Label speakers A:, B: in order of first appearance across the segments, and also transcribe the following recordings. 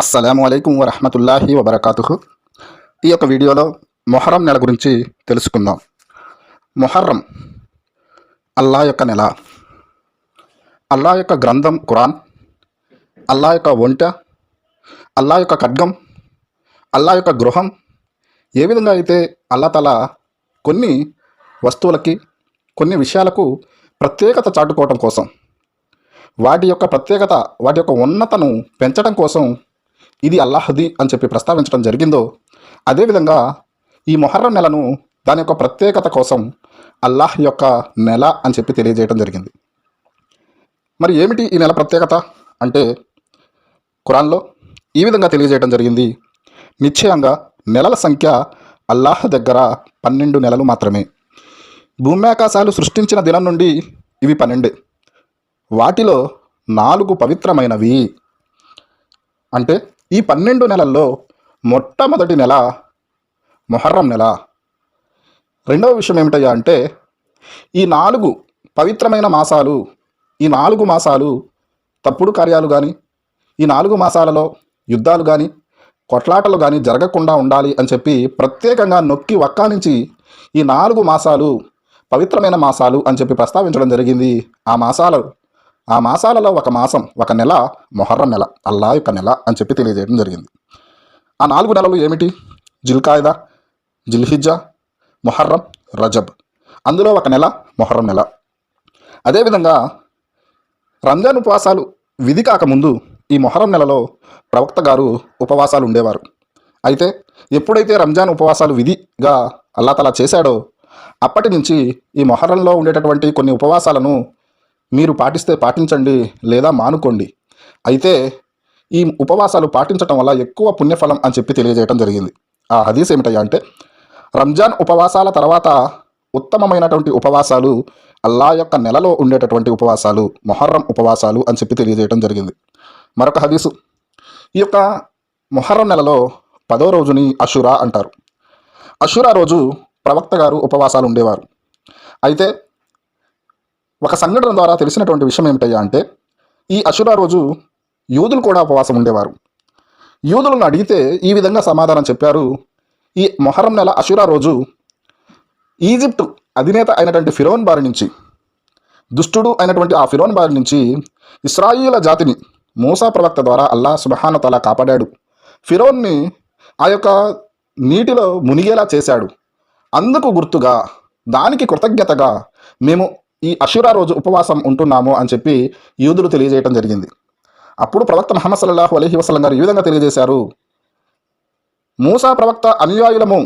A: అస్సలం అయికం వరహమతుల్లాహి వబర్కాతుహు. ఈ యొక్క వీడియోలో మొహరం నెల గురించి తెలుసుకుందాం. మొహర్రం అల్లా యొక్క నెల. అల్లా యొక్క గ్రంథం ఖురాన్. అల్లా యొక్క ఒంట. అల్లా యొక్క ఖడ్గం. అల్లా యొక్క గృహం. ఏ విధంగా అయితే అల్లా తల కొన్ని వస్తువులకి కొన్ని విషయాలకు ప్రత్యేకత చాటుకోవటం కోసం వాటి యొక్క ప్రత్యేకత వాటి యొక్క ఉన్నతను పెంచడం కోసం ఇది అల్లాహది అని చెప్పి ప్రస్తావించడం జరిగిందో అదేవిధంగా ఈ మొహర్రం నెలను దాని యొక్క ప్రత్యేకత కోసం అల్లాహ్ యొక్క నెల అని చెప్పి తెలియజేయడం జరిగింది. మరి ఏమిటి ఈ నెల ప్రత్యేకత? అంటే ఖురాన్లో ఈ విధంగా తెలియజేయడం జరిగింది నిశ్చయంగా నెలల సంఖ్య అల్లాహ్ దగ్గర పన్నెండు నెలలు మాత్రమే. భూమ్యాకాశాలు సృష్టించిన దినం నుండి ఇవి పన్నెండే. వాటిలో నాలుగు పవిత్రమైనవి. అంటే ఈ పన్నెండు నెలల్లో మొట్టమొదటి నెల మొహర్రం నెల. రెండవ విషయం ఏమిటయ్యా అంటే ఈ నాలుగు పవిత్రమైన మాసాలు ఈ నాలుగు మాసాలు తప్పుడు కార్యాలు కానీ ఈ నాలుగు మాసాలలో యుద్ధాలు కానీ కొట్లాటలు కానీ జరగకుండా ఉండాలి అని చెప్పి ప్రత్యేకంగా నొక్కి వక్కానించి ఈ నాలుగు మాసాలు పవిత్రమైన మాసాలు అని చెప్పి ప్రస్తావించడం జరిగింది. ఆ మాసాలు ఆ మాసాలలో ఒక మాసం ఒక నెల మొహర్రం నెల అల్లా యొక్క నెల అని చెప్పి తెలియజేయడం జరిగింది. ఆ నాలుగు నెలలు ఏమిటి? జిల్కాయిదా జిల్హిజ్జా మొహర్రం రజబ్. అందులో ఒక నెల మొహర్రం నెల. అదేవిధంగా రంజాన్ ఉపవాసాలు విధి కాకముందు ఈ మొహరం నెలలో ప్రవక్త గారు ఉపవాసాలు ఉండేవారు. అయితే ఎప్పుడైతే రంజాన్ ఉపవాసాలు విధిగా అల్లాతలా చేశాడో అప్పటి నుంచి ఈ మొహరంలో ఉండేటటువంటి కొన్ని ఉపవాసాలను మీరు పాటిస్తే పాటించండి లేదా మానుకోండి. అయితే ఈ ఉపవాసాలు పాటించటం వల్ల ఎక్కువ పుణ్యఫలం అని చెప్పి తెలియజేయడం జరిగింది. ఆ హదీస్ ఏమిటయ్యా అంటే రంజాన్ ఉపవాసాల తర్వాత ఉత్తమమైనటువంటి ఉపవాసాలు అల్లా యొక్క నెలలో ఉండేటటువంటి ఉపవాసాలు మొహర్రం ఉపవాసాలు అని చెప్పి తెలియజేయడం జరిగింది. మరొక హదీసు ఈ యొక్క మొహర్రం నెలలో పదో రోజుని అషురా అంటారు. అషురా రోజు ప్రవక్త గారు ఉపవాసాలు ఉండేవారు. అయితే ఒక సంఘటన ద్వారా తెలిసినటువంటి విషయం ఏమిటయ్యా అంటే ఈ అషురా రోజు యూదులు కూడా ఉపవాసం ఉండేవారు. యూదులను అడిగితే ఈ విధంగా సమాధానం చెప్పారు. ఈ మొహరం నెల అషురా రోజు ఈజిప్ట్ అధినేత అయినటువంటి ఫిరోన్ బారి నుంచి దుష్టుడు అయినటువంటి ఆ ఫిరోన్ బారి నుంచి ఇస్రాయిల జాతిని మూసా ప్రవక్త ద్వారా అల్లా సుబహానతల కాపాడాడు. ఫిరోన్ని ఆ యొక్క నీటిలో మునిగేలా చేశాడు. అందుకు గుర్తుగా దానికి కృతజ్ఞతగా మేము ఈ అషురా రోజు ఉపవాసం ఉంటున్నాము అని చెప్పి యూదులు తెలియజేయడం జరిగింది. అప్పుడు ప్రవక్త మహమ్మద్ సల్లాహు అలహి వసలం గారు ఈ విధంగా తెలియజేశారు. మూసా ప్రవక్త అనుయాయులము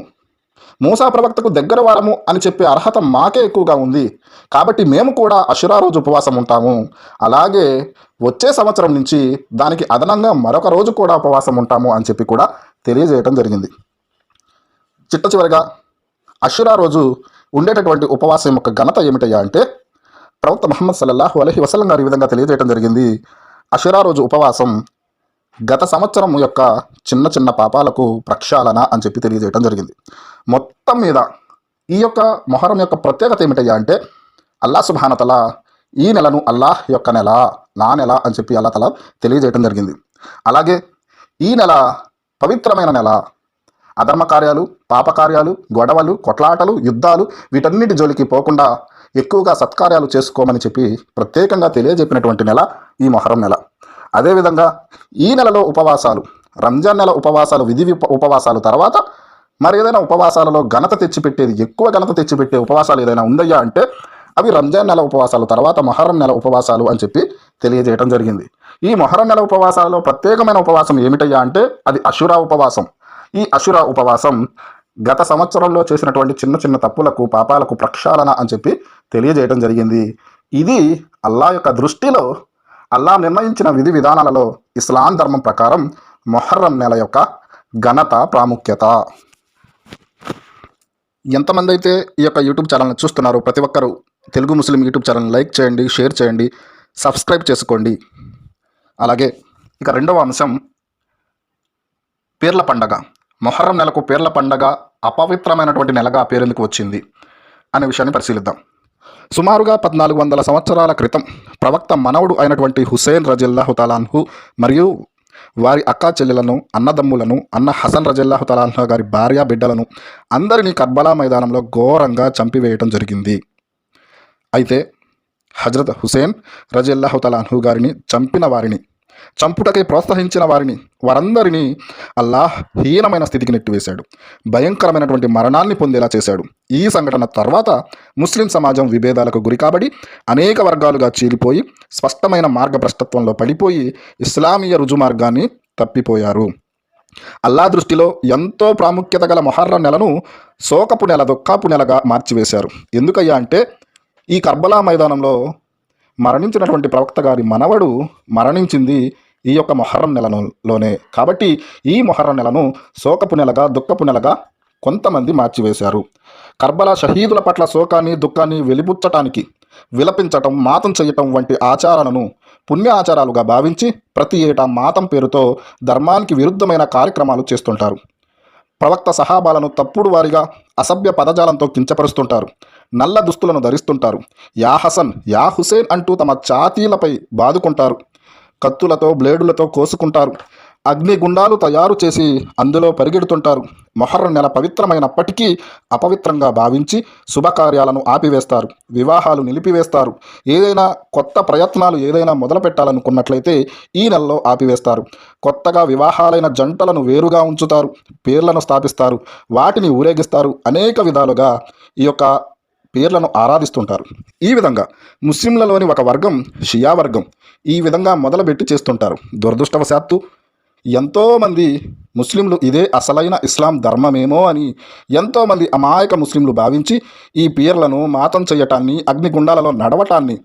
A: మూసా ప్రవక్తకు దగ్గర వారము అని చెప్పే అర్హత మాకే ఎక్కువగా ఉంది. కాబట్టి మేము కూడా అషురా రోజు ఉపవాసం ఉంటాము. అలాగే వచ్చే సంవత్సరం నుంచి దానికి అదనంగా మరొక రోజు కూడా ఉపవాసం ఉంటాము అని చెప్పి కూడా తెలియజేయటం జరిగింది. చిట్ట చివరిగా అషురా రోజు ఉండేటటువంటి ఉపవాసం యొక్క ఘనత ఏమిటయ్యా అంటే ప్రవక్త మహమ్మద్ సల్లల్లాహు అలహి వసలం గారు ఈ విధంగా తెలియజేయడం జరిగింది. అషురా రోజు ఉపవాసం గత సంవత్సరం యొక్క చిన్న చిన్న పాపాలకు ప్రక్షాళన అని చెప్పి తెలియజేయడం జరిగింది. మొత్తం మీద ఈ యొక్క మొహరం యొక్క ప్రత్యేకత ఏమిటయ్యా అంటే అల్లా సుభానతల ఈ నెలను అల్లాహ్ యొక్క నెల నా నెల అని చెప్పి అల్లా తల తెలియజేయడం జరిగింది. అలాగే ఈ నెల పవిత్రమైన నెల అధర్మ కార్యాలు పాపకార్యాలు గొడవలు కొట్లాటలు యుద్ధాలు వీటన్నిటి జోలికి పోకుండా ఎక్కువగా సత్కార్యాలు చేసుకోమని చెప్పి ప్రత్యేకంగా తెలియజెప్పినటువంటి నెల ఈ మొహరం నెల. అదేవిధంగా ఈ నెలలో ఉపవాసాలు రంజాన్ నెల ఉపవాసాలు విధి ఉపవాసాలు తర్వాత మరి ఏదైనా ఉపవాసాలలో ఘనత తెచ్చిపెట్టేది ఎక్కువ ఘనత తెచ్చిపెట్టే ఉపవాసాలు ఏదైనా ఉందయ్యా అంటే అవి రంజాన్ నెల ఉపవాసాలు తర్వాత మొహరం నెల ఉపవాసాలు అని చెప్పి తెలియజేయడం జరిగింది. ఈ మొహరం నెల ఉపవాసాలలో ప్రత్యేకమైన ఉపవాసం ఏమిటయ్యా అంటే అది అషురా ఉపవాసం. ఈ అషురా ఉపవాసం గత సంవత్సరంలో చేసినటువంటి చిన్న చిన్న తప్పులకు పాపాలకు ప్రక్షాళన అని చెప్పి తెలియజేయడం జరిగింది. ఇది అల్లా యొక్క దృష్టిలో అల్లా నిర్ణయించిన విధి విధానాలలో ఇస్లాం ధర్మం ప్రకారం మొహర్రం నెల యొక్క ఘనత ప్రాముఖ్యత. ఎంతమంది అయితే ఈ యొక్క యూట్యూబ్ ఛానల్ని చూస్తున్నారో ప్రతి ఒక్కరూ తెలుగు ముస్లిం యూట్యూబ్ ఛానల్ లైక్ చేయండి షేర్ చేయండి సబ్స్క్రైబ్ చేసుకోండి. అలాగే ఇక రెండవ అంశం పీర్ల పండగ. మొహర్రం నెలకు పేర్ల పండగ అపవిత్రమైనటువంటి నెలగా పేరెందుకు వచ్చింది అనే విషయాన్ని పరిశీలిద్దాం. సుమారుగా పద్నాలుగు వందల సంవత్సరాల క్రితం ప్రవక్త మనవుడు అయినటువంటి హుసేన్ రజిల్లాహు తలాన్హు మరియు వారి అక్కా చెల్లెలను అన్నదమ్ములను అన్న హసన్ రజల్లాహు తలాహ గారి భార్య బిడ్డలను అందరినీ కర్బలా మైదానంలో ఘోరంగా చంపివేయటం జరిగింది. అయితే హజరత్ హుసేన్ రజల్లాహు తలాహు గారిని చంపిన వారిని చంపుటకై ప్రోత్సహించిన వారిని వారందరినీ అల్లాహ్ హీనమైన స్థితికి నెట్టివేశాడు. భయంకరమైనటువంటి మరణాన్ని పొందేలా చేశాడు. ఈ సంఘటన తర్వాత ముస్లిం సమాజం విభేదాలకు గురి కాబడి అనేక వర్గాలుగా చీలిపోయి స్పష్టమైన మార్గభ్రష్టత్వంలో పడిపోయి ఇస్లామీయ రుజుమార్గాన్ని తప్పిపోయారు. అల్లా దృష్టిలో ఎంతో ప్రాముఖ్యత గల మొహర్రం నెలను శోకపు నెల దొక్కాపు నెలగా మార్చివేశారు. ఎందుకయ్యా అంటే ఈ కర్బలా మైదానంలో మరణించినటువంటి ప్రవక్త గారి మనవడు మరణించింది ఈ యొక్క మొహర్రం నెలలోనే. కాబట్టి ఈ మొహర్రం నెలను శోకపు నెలగా దుఃఖపు నెలగా కొంతమంది మార్చివేశారు. కర్బలా షహీదుల పట్ల శోకాన్ని దుఃఖాన్ని వెలిబుచ్చటానికి విలపించటం మాతం చేయటం వంటి ఆచారాలను పుణ్య ఆచారాలుగా భావించి ప్రతి ఏటా మాతం పేరుతో ధర్మానికి విరుద్ధమైన కార్యక్రమాలు చేస్తుంటారు. ప్రవక్త సహాబాలను తప్పుడు వారిగా అసభ్య పదజాలంతో కించపరుస్తుంటారు. నల్ల దుస్తులను ధరిస్తుంటారు. యా హసన్ యా హుసేన్ అంటూ తమ ఛాతీలపై బాదుకుంటారు. కత్తులతో బ్లేడులతో కోసుకుంటారు. అగ్నిగుండాలు తయారు చేసి అందులో పరిగెడుతుంటారు. మొహర్ర నెల పవిత్రమైనప్పటికీ అపవిత్రంగా భావించి శుభకార్యాలను ఆపివేస్తారు. వివాహాలు నిలిపివేస్తారు. ఏదైనా కొత్త ప్రయత్నాలు ఏదైనా మొదలు పెట్టాలనుకున్నట్లయితే ఈ నెలలో ఆపివేస్తారు. కొత్తగా వివాహాలైన జంటలను వేరుగా ఉంచుతారు. పేర్లను స్థాపిస్తారు. వాటిని ఊరేగిస్తారు. అనేక విధాలుగా ఈ యొక్క పేర్లను ఆరాధిస్తుంటారు. ఈ విధంగా ముస్లింలలోని ఒక వర్గం షియా వర్గం ఈ విధంగా మొదలుపెట్టి చేస్తుంటారు. దురదృష్టవశాత్తు ఎంతోమంది ముస్లింలు ఇదే అసలైన ఇస్లాం ధర్మమేమో అని ఎంతోమంది అమాయక ముస్లింలు భావించి ఈ పీర్లను మాతం చేయటాన్ని అగ్నిగుండాలలో నడవటాన్ని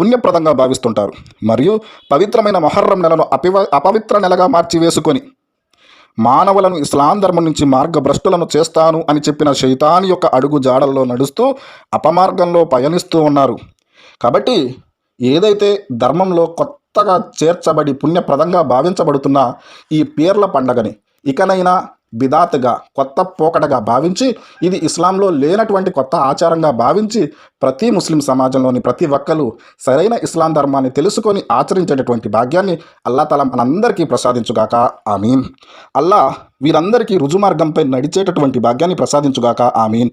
A: పుణ్యప్రదంగా భావిస్తుంటారు. మరియు పవిత్రమైన మొహర్రం నెలను అపివ అపవిత్ర నెలగా మార్చివేసుకొని మానవులను ఇస్లాం ధర్మం నుంచి మార్గభ్రష్టులను చేస్తాను అని చెప్పిన శైతాన్ యొక్క అడుగు జాడల్లో నడుస్తూ అపమార్గంలో పయనిస్తూ ఉన్నారు. కాబట్టి ఏదైతే ధర్మంలో కొత్తగా చేర్చబడి పుణ్యప్రదంగా భావించబడుతున్న ఈ పీర్ల పండగని ఇకనైనా బిదాత్గా కొత్త పోకడగా భావించి ఇది ఇస్లాంలో లేనటువంటి కొత్త ఆచారంగా భావించి ప్రతి ముస్లిం సమాజంలోని ప్రతి ఒక్కరు సరైన ఇస్లాం ధర్మాన్ని తెలుసుకొని ఆచరించేటటువంటి భాగ్యాన్ని అల్లా తల మనందరికీ ప్రసాదించుగాక. ఆమీన్. అల్లా వీరందరికీ రుజుమార్గంపై నడిచేటటువంటి భాగ్యాన్ని ప్రసాదించుగాక. ఆమీన్.